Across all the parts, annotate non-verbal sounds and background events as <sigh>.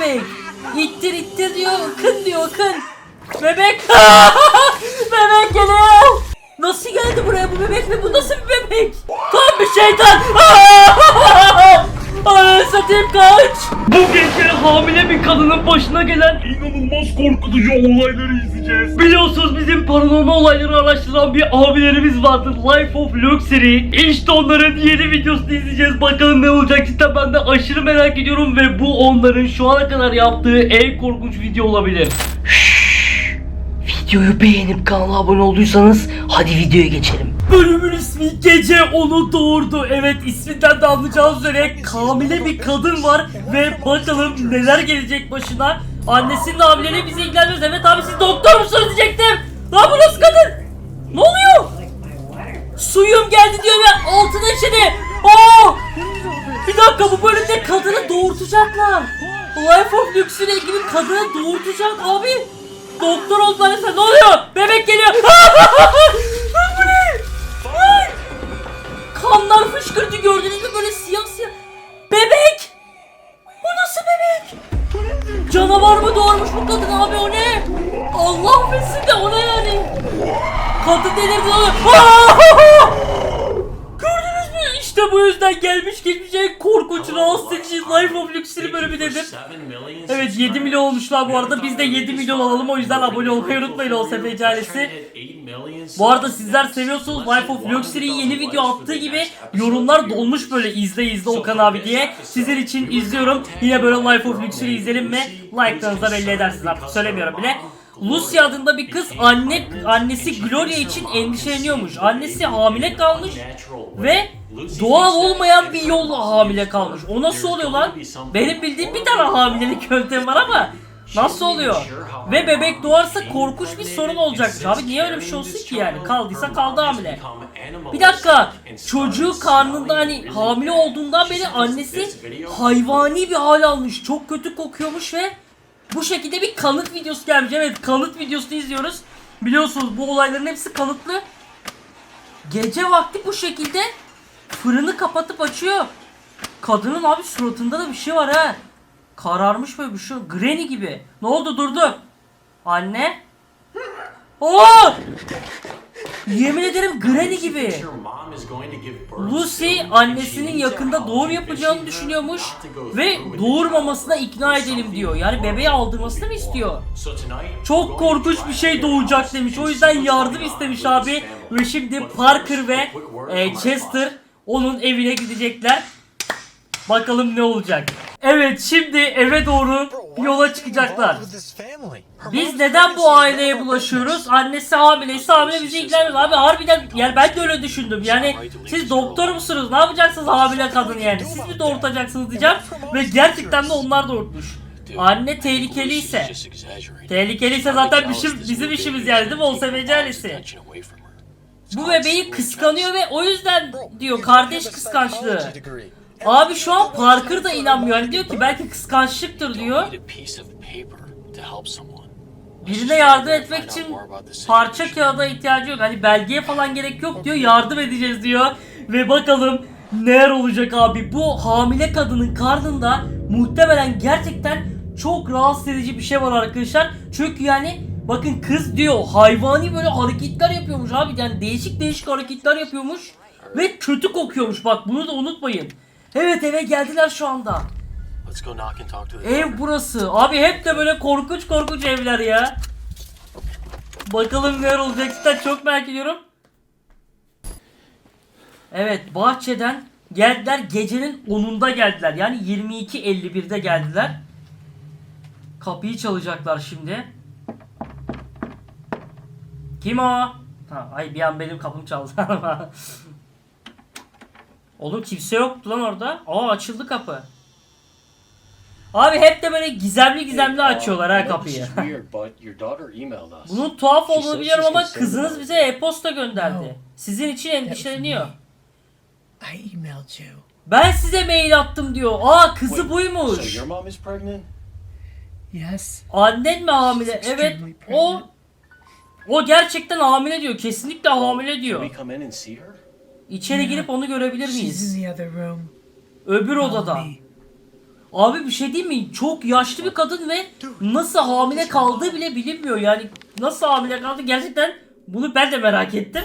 bebek. İttir ittir diyor. Kın diyor kın. Bebek. <laughs> bebek geliyor. Nasıl geldi buraya bu bebek ve bu nasıl bir bebek? Tam bir şeytan. <laughs> Ay satayım kaç. Bu gece hamile bir kadının başına gelen İnanılmaz korkutucu olayları izleyeceğiz. Biliyorsunuz bizim paranormal olayları araştıran bir abilerimiz vardı. Life of Luxury. İşte onların yeni videosunu izleyeceğiz. Bakalım ne olacak cidden ben de aşırı merak ediyorum ve bu onların şu ana kadar yaptığı en korkunç video olabilir. Videoyu beğenip kanala abone olduysanız hadi videoya geçelim. Bölümün ismi Gece Onu Doğurdu. Evet isminden de anlayacağınız üzere hamile bir kadın var ve bakalım neler gelecek başına. Annesinin hamileleri bizi ilgilenmez. Evet abi siz doktor musunuz diyecektim. Lan bu nasıl kadın? Ne oluyor? Suyum geldi diyor ve altına işedi. Aa! Bir dakika bu bölümde kadını doğurtacaklar. Life of Luxury gibi kadını doğurtacak abi. Doktor oldular sen ne oluyor? Bebek geliyor. <laughs> Canavar mı doğurmuş bu kadın abi o ne? Allah affetsin de o ne yani? Kadın delirdi oğlum. Bu yüzden gelmiş geçmiş en korkunç rahatsız edici Life of Luxury bölümü dedim. Evet 7 milyon olmuşlar bu arada. Biz de 7 milyon alalım o yüzden abone olmayı unutmayın o sefer ailesi. Bu arada sizler seviyorsunuz Life of Luxury'yi yeni video attığı gibi yorumlar dolmuş böyle izle izle Okan abi diye. Sizin için izliyorum. Yine böyle Life of Luxury izleyelim mi? Like'larınızı belli edersiniz artık söylemiyorum bile. Lucy adında bir kız anne annesi Gloria için endişeleniyormuş. Annesi hamile kalmış ve doğal olmayan bir yolla hamile kalmış. O nasıl oluyor lan? Benim bildiğim bir tane hamilelik yöntemi var ama nasıl oluyor? Ve bebek doğarsa korkunç bir sorun olacak. Abi niye öyle bir şey olsun ki yani? Kaldıysa kaldı hamile. Bir dakika. Çocuğu karnında hani hamile olduğundan beri annesi hayvani bir hal almış. Çok kötü kokuyormuş ve bu şekilde bir kanıt videosu gelmiş. Evet kanıt videosunu izliyoruz. Biliyorsunuz bu olayların hepsi kanıtlı. Gece vakti bu şekilde fırını kapatıp açıyor. Kadının abi suratında da bir şey var ha. Kararmış böyle bir şey. Granny gibi. Ne oldu durdu. Anne. Oo! Yemin ederim Granny gibi. Lucy annesinin yakında doğum yapacağını düşünüyormuş ve doğurmamasına ikna edelim diyor. Yani bebeği aldırmasını mı istiyor? Çok korkunç bir şey doğacak demiş. O yüzden yardım istemiş abi. Ve şimdi Parker ve e, Chester onun evine gidecekler. Bakalım ne olacak. Evet şimdi eve doğru yola çıkacaklar. Biz neden bu aileye bulaşıyoruz? Annesi hamileyse hamile bizi ilgilenmez. Abi harbiden yani ben de öyle düşündüm. Yani siz doktor musunuz? Ne yapacaksınız hamile kadın yani? Siz mi doğurtacaksınız diyeceğim. Ve gerçekten de onlar doğurtmuş. Anne tehlikeliyse. Tehlikeliyse zaten bizim, bizim işimiz yani değil mi? O seveci ailesi. Bu bebeği kıskanıyor ve o yüzden diyor kardeş kıskançlığı. Abi şu an Parker da inanmıyor. Hani diyor ki belki kıskançlıktır diyor. Birine yardım etmek için parça kağıda ihtiyacı yok. Hani belgeye falan gerek yok diyor. Yardım edeceğiz diyor. Ve bakalım neler olacak abi. Bu hamile kadının karnında muhtemelen gerçekten çok rahatsız edici bir şey var arkadaşlar. Çünkü yani bakın kız diyor hayvani böyle hareketler yapıyormuş abi. Yani değişik değişik hareketler yapıyormuş. Ve kötü kokuyormuş bak bunu da unutmayın. Evet eve geldiler şu anda. Ev burası. Abi hep de böyle korkunç korkunç evler ya. Bakalım neler olacak cidden çok merak ediyorum. Evet bahçeden geldiler gecenin 10'unda geldiler. Yani 22.51'de geldiler. Kapıyı çalacaklar şimdi. Kim o? Ha, ay bir an benim kapım çaldı. <laughs> Oğlum kimse yoktu lan orada. Aa açıldı kapı. Abi hep de böyle gizemli gizemli açıyorlar ha kapıyı. Bunun tuhaf olduğunu biliyorum ama kızınız bize e-posta gönderdi. Sizin için endişeleniyor. I emailed you. Ben size mail attım diyor. Aa kızı buymuş. your mom is pregnant? Yes. Annen mi hamile? Evet. O o gerçekten hamile diyor. Kesinlikle hamile Can diyor. İçeri girip onu görebilir miyiz? Öbür odada. Abi bir şey değil mi? Çok yaşlı bir kadın ve nasıl hamile kaldığı bile bilinmiyor. Yani nasıl hamile kaldı gerçekten bunu ben de merak ettim.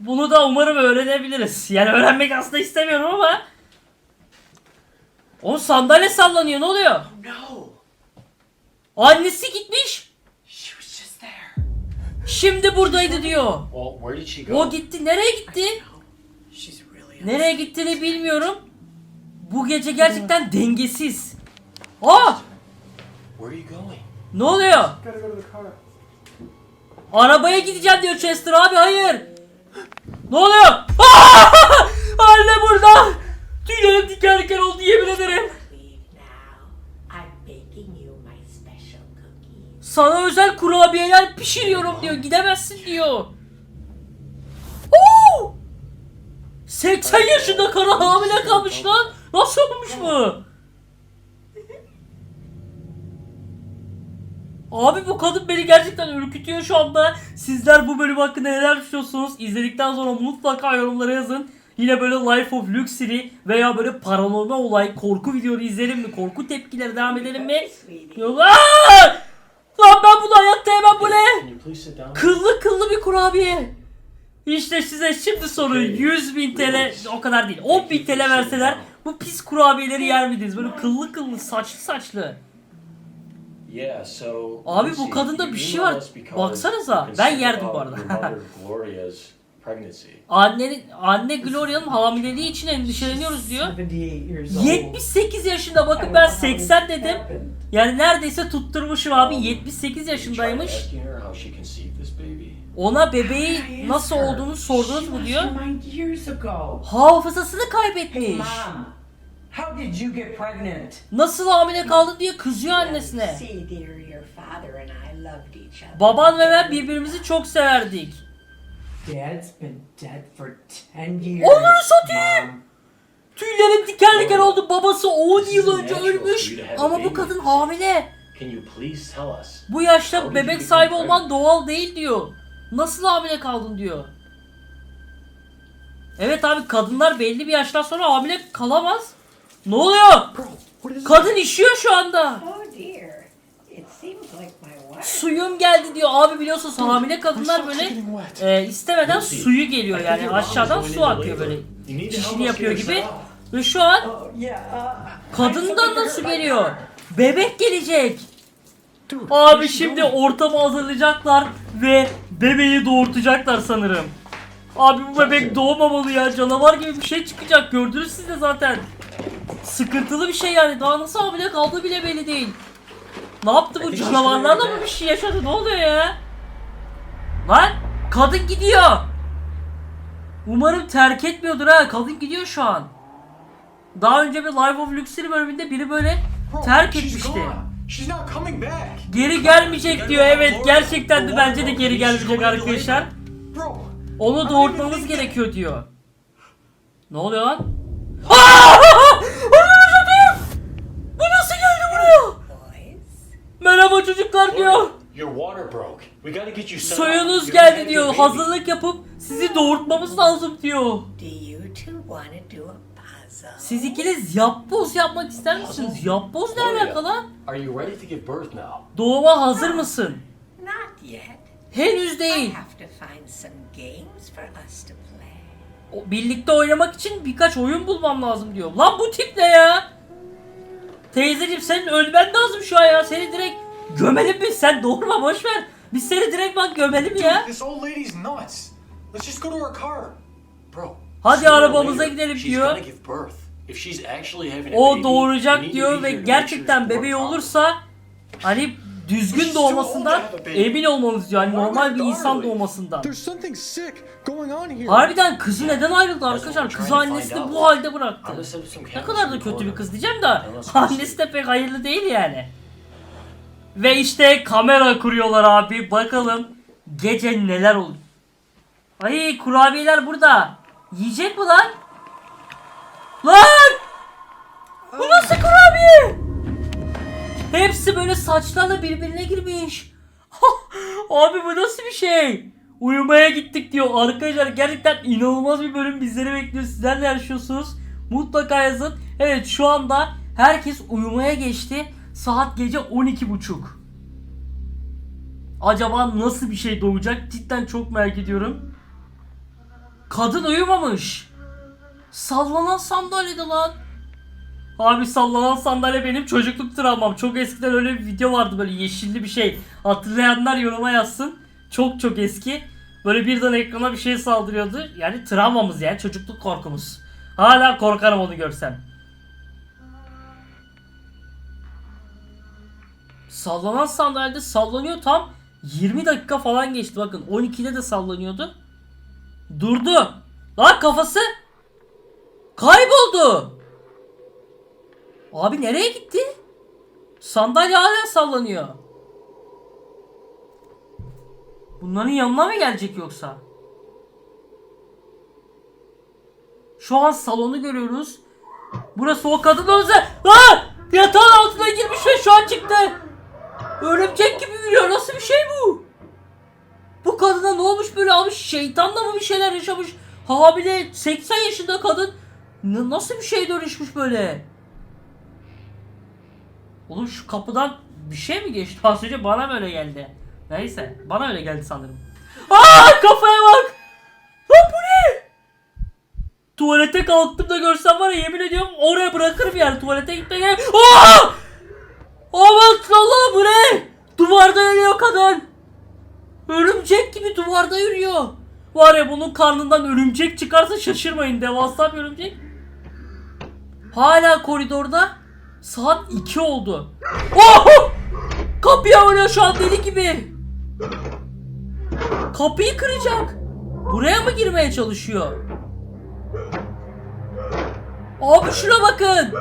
Bunu da umarım öğrenebiliriz. Yani öğrenmek aslında istemiyorum ama. O sandalye sallanıyor ne oluyor? Annesi gitmiş. Şimdi buradaydı diyor. O gitti. Nereye gitti? Nereye gittiğini bilmiyorum. Bu gece gerçekten dengesiz. Going? Ne oluyor? Arabaya gideceğim diyor Chester abi hayır. Ne oluyor? Aa! <laughs> Anne burada. Tüylerim diken diken oldu yemin ederim. Sana özel kurabiyeler pişiriyorum diyor. Gidemezsin diyor. Oo! 80 yaşında karı hamile kalmış lan. Nasıl olmuş bu? Abi bu kadın beni gerçekten ürkütüyor şu anda. Sizler bu bölüm hakkında neler düşünüyorsunuz? İzledikten sonra mutlaka yorumlara yazın. Yine böyle Life of Luxury veya böyle paranormal olay, korku videoları izleyelim mi? Korku tepkileri devam edelim mi? Yok. Aa! Lan ben bunu hayatta yemem bu ne? Kıllı kıllı bir kurabiye. İşte size şimdi soru 100 bin TL o kadar değil 10 bin TL verseler bu pis kurabiyeleri yer miydiniz? Böyle kıllı kıllı saçlı saçlı. Abi bu kadında bir şey var. Baksanıza, ben yerdim bu arada. Pregnancy. Annenin anne Gloria'nın hamileliği için endişeleniyoruz diyor. 78 years old. 78 yaşında bakın ben 80 dedim. Yani neredeyse tutturmuşum abi 78 Did you try yaşındaymış. Ona bebeği nasıl olduğunu sordunuz mu diyor. Hafızasını kaybetmiş. How did you get pregnant? Nasıl hamile kaldın diye kızıyor annesine. Baban ve ben birbirimizi çok severdik. Dad's been dead for 10 years. Onları satayım. Tüylerim diken diken oldu. Babası 10 yıl önce ölmüş. Ama bu kadın hamile. Can you please tell us? Bu yaşta bebek sahibi olman doğal değil diyor. Nasıl hamile kaldın diyor. Evet abi kadınlar belli bir yaştan sonra hamile kalamaz. Ne oluyor? Kadın işiyor şu anda. Suyum geldi diyor. Abi biliyorsunuz hamile kadınlar böyle e, istemeden suyu geliyor yani aşağıdan su akıyor böyle. Çişini yapıyor gibi. Ve şu an Oh, kadından da su geliyor. Bebek gelecek. Abi şimdi ortamı hazırlayacaklar ve bebeği doğurtacaklar sanırım. Abi bu bebek doğmamalı ya canavar gibi bir şey çıkacak gördünüz siz de zaten. Sıkıntılı bir şey yani daha nasıl hamile kaldığı bile belli değil. Ne yaptı bu canavarlarla mı bir şey yaşadı ne oluyor ya? Lan kadın gidiyor. Umarım terk etmiyordur ha kadın gidiyor şu an. Daha önce bir Life of Luxury bölümünde biri böyle terk etmişti. Geri gelmeyecek diyor. Evet gerçekten de bence de geri gelmeyecek arkadaşlar. Onu doğurtmamız gerekiyor diyor. Ne oluyor lan? Aa! Ananı satayım! Bu nasıl geldi buraya? Boys, Merhaba çocuklar diyor. your water broke. We gotta get you. Soyunuz geldi diyor. Hazırlık yapıp sizi doğurtmamız lazım diyor. do you two want to do a puzzle? Siz ikiniz yapboz yapmak ister misiniz? Yapboz ne alaka lan? Are you ready to give birth now? Doğuma hazır mısın? Not yet. Henüz I değil. have to find some games for us to play. O- Birlikte oynamak için birkaç oyun bulmam lazım diyor. Lan bu tip ne ya? Teyzeciğim senin ölmen lazım şu an ya. Seni direkt gömelim biz. Sen doğurma boş ver. Biz seni direkt bak gömelim ya. This old lady's nuts. Let's just go to her car. Bro. Hadi arabamıza later, gidelim diyor. gonna give birth. If she's actually having a O doğuracak diyor ve gerçekten bebeği olursa hani düzgün doğmasından emin olmamız diyor. Hani normal bir insan doğmasından. There's something sick going on here. Harbiden kızı neden ayrıldı arkadaşlar? Kızı annesini bu halde bıraktı. Ne kadar da kötü bir kız diyeceğim de <laughs> annesi de pek hayırlı değil yani. Ve işte kamera kuruyorlar abi. Bakalım gece neler olur. Ay kurabiyeler burada. Yiyecek mi lan? Lan! Bu nasıl kurabiye? Hepsi böyle saçlarla birbirine girmiş. <laughs> Abi bu nasıl bir şey? Uyumaya gittik diyor. Arkadaşlar gerçekten inanılmaz bir bölüm bizleri bekliyor. Sizler ne yaşıyorsunuz? Mutlaka yazın. Evet şu anda Herkes uyumaya geçti. Saat gece 12.30. Acaba nasıl bir şey doğacak? Cidden çok merak ediyorum. Kadın uyumamış. Sallanan sandalyede lan. Abi sallanan sandalye benim çocukluk travmam. Çok eskiden öyle bir video vardı böyle yeşilli bir şey. Hatırlayanlar yoruma yazsın. Çok çok eski. Böyle birden ekrana bir şey saldırıyordu. Yani travmamız yani çocukluk korkumuz. Hala korkarım onu görsem. Sallanan sandalyede sallanıyor tam 20 dakika falan geçti bakın 12'de de sallanıyordu. Durdu. Lan kafası kayboldu. Abi nereye gitti? Sandalye hala sallanıyor. Bunların yanına mı gelecek yoksa? Şu an salonu görüyoruz. Burası o kadın odası. Aa! Yatağın altına girmiş ve şu an çıktı. Örümcek gibi yürüyor. Nasıl bir şey bu? Bu kadına ne olmuş böyle abi? Şeytanla mı bir şeyler yaşamış? Hamile 80 yaşında kadın. N- nasıl bir şey dönüşmüş böyle? Oğlum şu kapıdan bir şey mi geçti? <laughs> Az önce bana böyle geldi. Neyse bana öyle geldi sanırım. Aa kafaya bak. Lan bu ne? Tuvalete kalktım da görsem var ya yemin ediyorum oraya bırakırım yani tuvalete gitmeye. Aa! Aman Allah bu ne? Duvarda yürüyor kadın. Örümcek gibi duvarda yürüyor. Var ya bunun karnından örümcek çıkarsa şaşırmayın. Devasa bir örümcek. Hala koridorda. Saat 2 oldu. Oh! Kapıya vuruyor şu an deli gibi. Kapıyı kıracak. Buraya mı girmeye çalışıyor? Abi şuna bakın.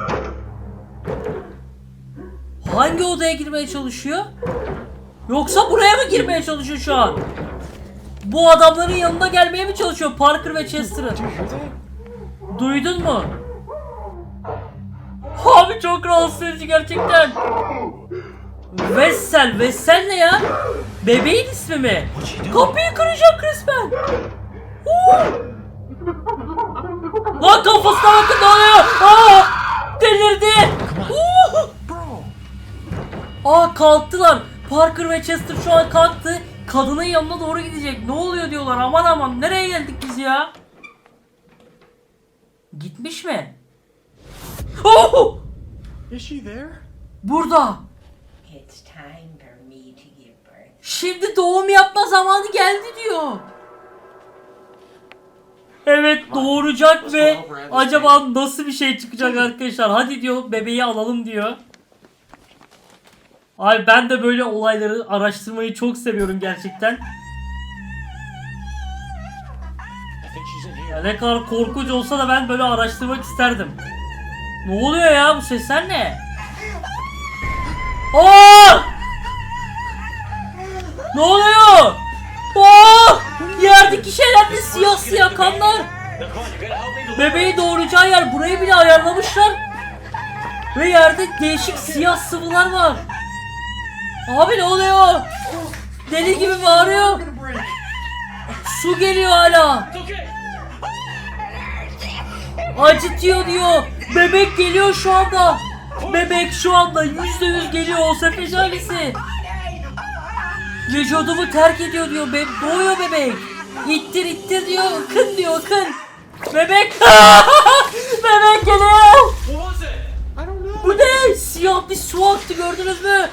Hangi odaya girmeye çalışıyor? Yoksa buraya mı girmeye çalışıyor şu an? Bu adamların yanına gelmeye mi çalışıyor Parker ve Chester'ın? Duydun mu? Abi çok rahatsız edici gerçekten. Vessel, Vessel ne ya? Bebeğin ismi mi? Kapıyı kıracak resmen. Oo! Lan kafasına bakın ne oluyor? Aa! Delirdi. Aa kalktılar. Parker ve Chester şu an kalktı. Kadının yanına doğru gidecek. Ne oluyor diyorlar. Aman aman nereye geldik biz ya? Gitmiş mi? Oh! Is she there? Burada. It's time for me to give birth. Şimdi doğum yapma zamanı geldi diyor. Evet doğuracak ve acaba nasıl bir şey çıkacak arkadaşlar? Hadi diyor bebeği alalım diyor. Ay ben de böyle olayları araştırmayı çok seviyorum gerçekten. Ya ne kadar korkunç olsa da ben böyle araştırmak isterdim. Ne oluyor ya bu sesler ne? Aa! Ne oluyor? Aa! Yerdeki şeyler de siyah siyah kanlar. Bebeği doğuracağı yer burayı bile ayarlamışlar. Ve yerde değişik siyah sıvılar var. Abi ne oluyor? Deli gibi bağırıyor. Su geliyor hala. Acıtıyor diyor. Bebek geliyor şu anda. Bebek şu anda yüzde yüz geliyor o sefer ailesi. Vücudumu terk ediyor diyor. Be doğuyor bebek. İttir ittir diyor. Kın diyor kın. Bebek. <laughs> bebek geliyor. Bu ne? Siyah bir su aktı gördünüz mü?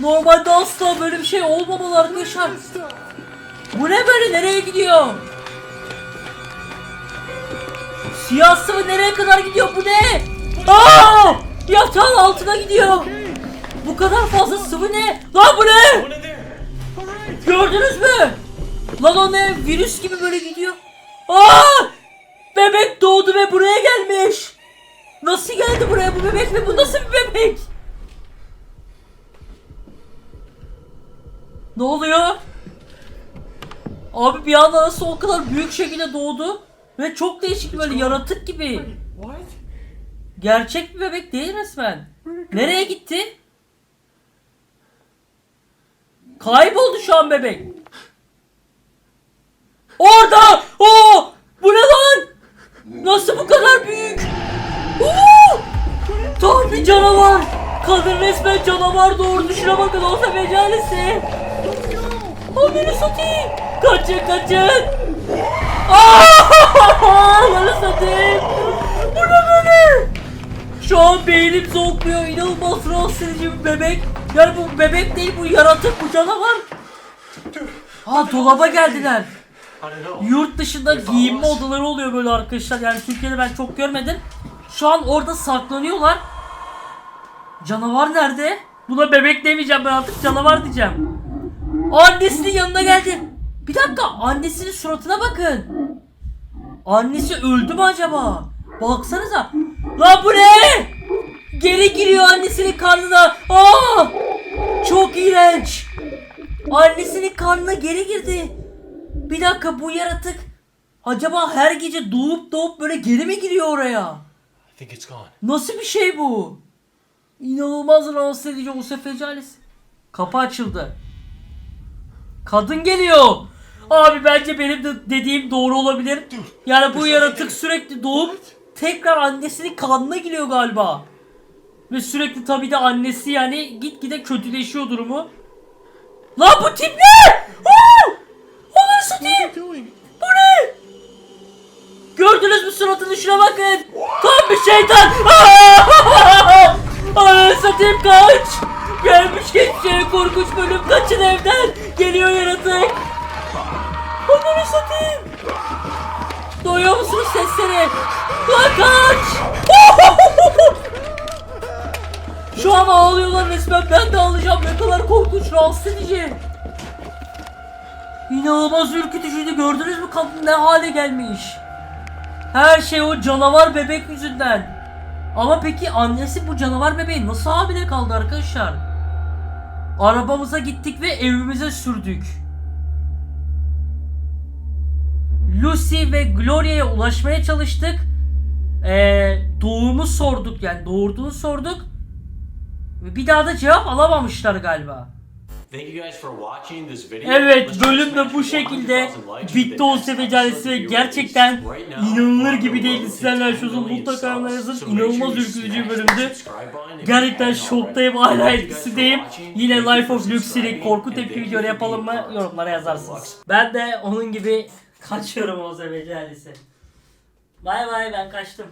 Normalde asla böyle bir şey olmamalı arkadaşlar. Bu ne böyle? Nereye gidiyor? Siyah sıvı nereye kadar gidiyor? Bu ne? Aa! Yatağın altına gidiyor. Bu kadar fazla sıvı ne? Lan bu ne? Gördünüz mü? Lan o ne? Virüs gibi böyle gidiyor. Aa! Bebek doğdu ve buraya gelmiş. Nasıl geldi buraya bu bebek mi? Bu nasıl bir bebek? Ne oluyor? Abi bir anda nasıl o kadar büyük şekilde doğdu? Ve çok değişik böyle yaratık gibi. What? Gerçek bir bebek değil resmen. Nereye gitti? Kayboldu şu an bebek. Orada! Oo! Bu ne lan? Nasıl bu kadar büyük? Oo! Tam bir canavar. Kadın resmen canavar doğurdu. Şuna bakın olsa mecalisi. Onları satayım. Kaçın kaçın. Onları satayım. Bu ne böyle? Şu an beynim zonkluyor. İnanılmaz rahatsız edici bir bebek. Yani bu bebek değil bu yaratık bu canavar. Ha dolaba geldiler. Yurt dışında giyinme odaları oluyor böyle arkadaşlar. Yani Türkiye'de ben çok görmedim. Şu an orada saklanıyorlar. Canavar nerede? Buna bebek demeyeceğim ben artık canavar diyeceğim. Annesinin yanına geldi. Bir dakika annesinin suratına bakın. Annesi öldü mü acaba? Baksanıza. Lan bu ne? Geri giriyor annesinin karnına. Aa! Çok iğrenç. Annesinin karnına geri girdi. Bir dakika bu yaratık acaba her gece doğup doğup böyle geri mi giriyor oraya? I think it's gone. Nasıl bir şey bu? İnanılmaz rahatsız edici o sefecalesi. Kapı açıldı. Kadın geliyor. Abi bence benim de dediğim doğru olabilir. Yani bu yaratık sürekli doğup tekrar annesinin kanına giriyor galiba. Ve sürekli tabii de annesi yani gitgide kötüleşiyor durumu. Lan bu tip ne? Onları satayım. Bu ne? Gördünüz mü suratını şuna bakın. Tam bir şeytan. <laughs> Ananı satayım kaç. Gelmiş geçeceği korkunç bölüm kaçın evden. Geliyor yaratık. Ananı satayım. Duyuyor musunuz sesleri? Lan kaç. <laughs> Şu an ağlıyorlar resmen ben de ağlayacağım ne kadar korkunç rahatsız edici. İnanılmaz ürkütücüydü gördünüz mü kadın ne hale gelmiş. Her şey o canavar bebek yüzünden. Ama peki annesi bu canavar bebeği nasıl hamile kaldı arkadaşlar? Arabamıza gittik ve evimize sürdük. Lucy ve Gloria'ya ulaşmaya çalıştık. Ee, doğumu sorduk yani doğurduğunu sorduk. Bir daha da cevap alamamışlar galiba. Evet bölüm de bu 100,000 şekilde bitti with o the next sevecalesi episode ve to be gerçekten inanılır gibi değildi. Sizlerle 10 şu million mutlaka yazın. İnanılmaz ürkütücü bir bölümdü. Gerçekten şoktayım hala etkisindeyim. Yine Life of Luxury subscribing. korku tepki thank video you for yapalım mı? Yorumlara yazarsınız. Ben de onun gibi kaçıyorum o sevecalisi. Bay bay ben kaçtım.